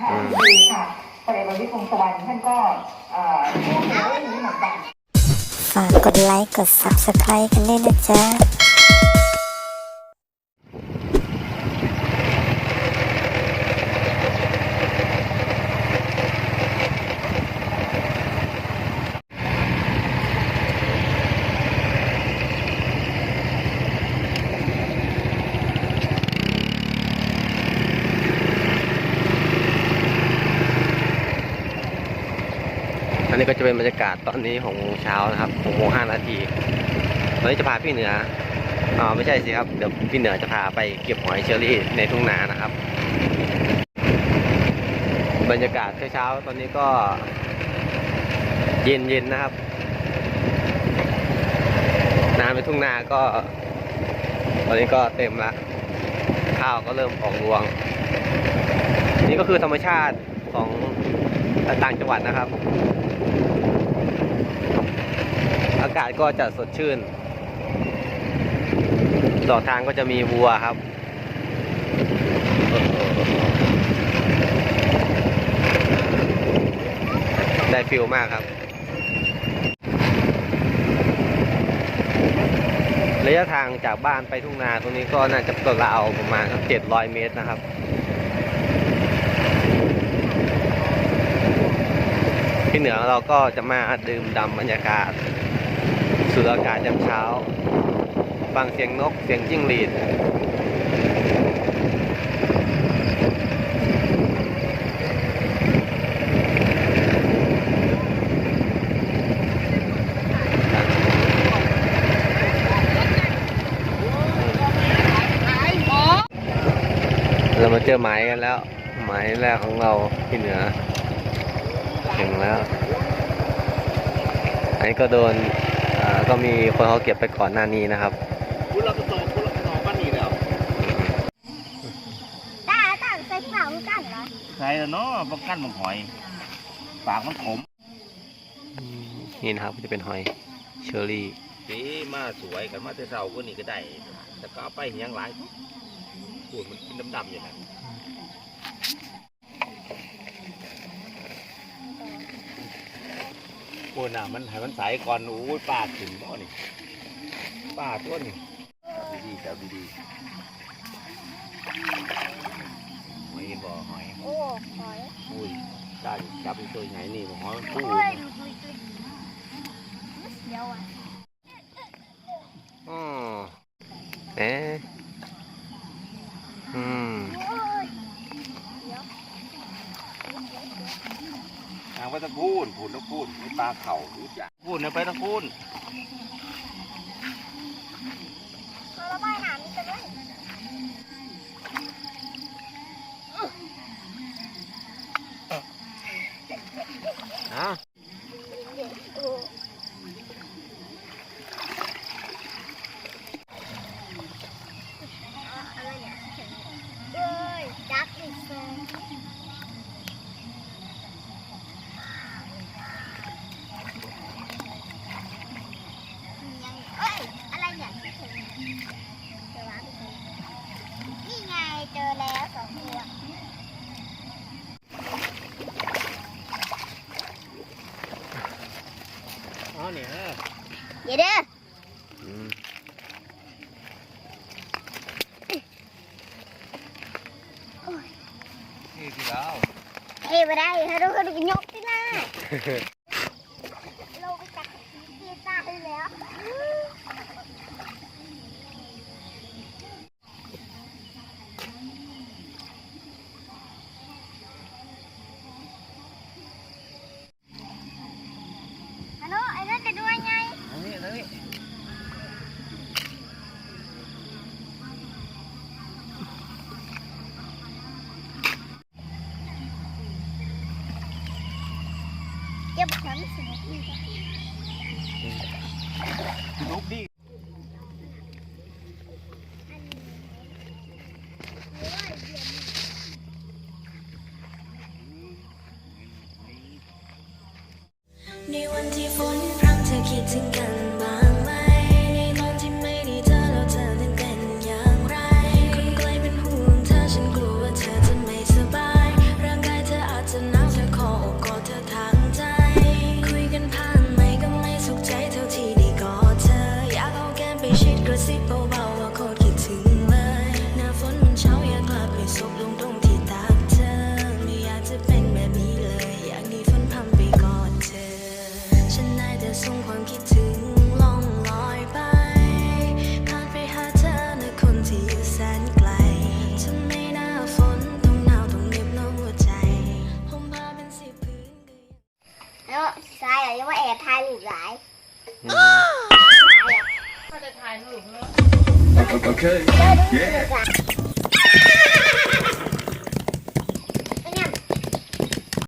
ค่ะดีค่ะพลเอกประวิตรวงษ์สุวรรณท่านก็เอ่อพูดถึงเรื่องนี้เหมือนกัน ฝากกดไลค์ กด Subscribe กันด้วยนะจ๊ะ อันนี้ก็จะเป็นบรรยากาศตอนนี้หกโมงเช้านะครับหกโมงห้านาทีตอนนี้จะพาพี่เหนืออ๋อไม่ใช่สิครับ เดี๋ยวพี่เหนือจะพาไปเก็บหอยเชอรี่ในทุ่งนานะครับ บรรยากาศเช้าๆตอนนี้ก็เย็นๆนะครับ น้ำในทุ่งนาก็ ตอนนี้ก็เต็มละ ข้าวก็เริ่มออกรวง นี่ก็คือธรรมชาติของ ต่างจังหวัดนะครับ อากาศก็จะสดชื่นต่อทางก็จะมีวัวครับได้ฟิลมากครับ ระยะทางจากบ้านไปทุ่งนาตรงนี้ก็น่าจะราวๆประมาณเจ็ดร้อยเมตรนะครับ ที่เหนือเราก็จะมาดื่มดำบรรยากาศสูดอากาศยามเช้าฟังเสียงนกเสียงจิ้งหรีดเรามาเจอหมายกันแล้ว หมายแรกของเราที่เหนือ ถึงแล้ว อันนี้ก็โดนอ่าก็มีคนเขาเก็บไปก่อนหน้านี้นะครับคุณเราก็ต่อคุณเราก็ต่อบ้านนี้แล้วตาตาใส่เปล่ากันเหรอใช่แล้วเนาะป้องกันมันหอยปากมันขม นี่นะครับจะเป็นหอยเชอรี่สีมาสวยกันมาแต่เช้าก็นี่ก็ได้แต่ก็เอาไปเหียงหลายพูดมันกินดำๆอย่างนั้น โอ้น่ะมันให้มันใสก่อนโอ้ยป้าถึงบ่นี่ป้าตัวนี่ดีๆจับดีๆหอยเห็นบ่หอยโอ้หอยอุ้ยได้จับเป็นตัวใหญ่นี่บ่หอยมันปูโอ้ยดูดูดูเสียวอะ อ๋อเอ๊ะอืม โอ้ย ทางไปตะพู นพูนตะพูนมีปลาเข่ารู้จักพูนเนี่ยไปตะพูนเราระบายน้ำนี่กันด้วยอะ โอ้อะไรเนี่ยเอ้ยจับอีกเลยยังเอ้ย อะไรเนี่ยเจอร้านนี่ไงเจอแล้วสองตัว อ๋อ เนี่ยเดี๋ยวเด้ออืมนี่สิแล้วเอ้ยมาได้ถ้าดูเขาดูยกที่หน้าเราไปจับตีตาให้แล้ว ฮัลโหลไอ้นั่นจะด้วยไง อันนี้อันนี้เก็บฉันสนุกดีจ้ะลุกดิ ก็จะ Okay. Yeah.